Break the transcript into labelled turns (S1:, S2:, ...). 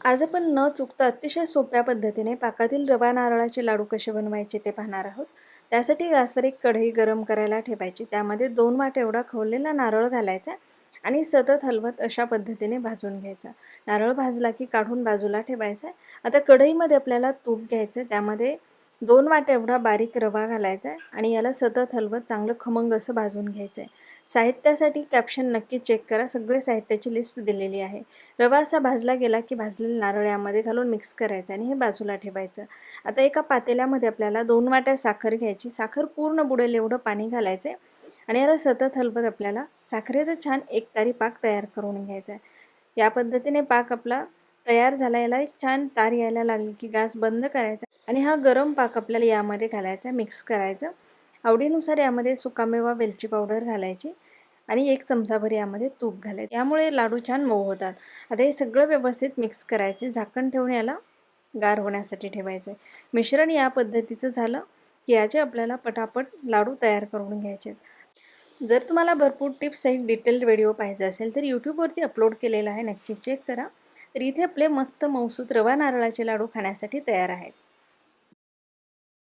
S1: आज आपण न चुकता अतिशय सोप्या पद्धतीने पाकातील रवा नारळाचे लाडू कसे बनवायचे ते पाहणार आहोत. त्यासाठी गॅसवर एक कढई गरम करायला ठेवायची. त्यामध्ये दोन वाट एवढा खवलेला नारळ घालायचा आणि सतत हलवत अशा पद्धतीने भाजून घ्यायचा. नारळ भाजला की काढून बाजूला ठेवायचा. आता कढईमध्ये आपल्याला तूप घ्यायचं त्यामध्ये दोन वाट एवढा बारीक रवा घालायचा आहे आणि याला सतत हलवत चांगलं खमंग असं भाजून घ्यायचं आहे साहित्यासाठी कॅप्शन नक्की चेक करा. सगळे साहित्याची लिस्ट दिलेली आहे. रवा असा भाजला गेला की भाजलेलं नारळ यामध्ये घालून मिक्स करायचं आणि हे बाजूला ठेवायचं. आता एका पातेल्यामध्ये आपल्याला दोन वाट्या साखर घ्यायची. साखर पूर्ण बुडेल एवढं पाणी घालायचं आहे आणि याला सतत हलवत आपल्याला साखरेचा छान एक तारी पाक तयार करून घ्यायचा आहे या पद्धतीने पाक आपला तयार झाला याला एक छान तार यायला लागली की गॅस बंद करायचा आणि हा गरम पाक आपल्याला यामध्ये घालायचा मिक्स करायचं. आवडीनुसार यामध्ये सुकामेवा वेलची पावडर घालायची आणि एक चमचाभर यामध्ये तूप घालायचं. यामुळे लाडू छान मऊ होतात. आता हे सगळं व्यवस्थित मिक्स करायचे. झाकण ठेवून याला गार होण्यासाठी ठेवायचं आहे मिश्रण या पद्धतीचं झालं की याचे आपल्याला पटापट लाडू तयार करून घ्यायचे. जर तुम्हाला भरपूर टिप्स एक डिटेल्ड व्हिडिओ पाहिजे असेल तर यूट्यूबवरती अपलोड केलेला आहे. नक्की चेक करा. तर इथे आपले मस्त मौसूत रवा नारळाचे लाडू खाण्यासाठी तयार आहेत.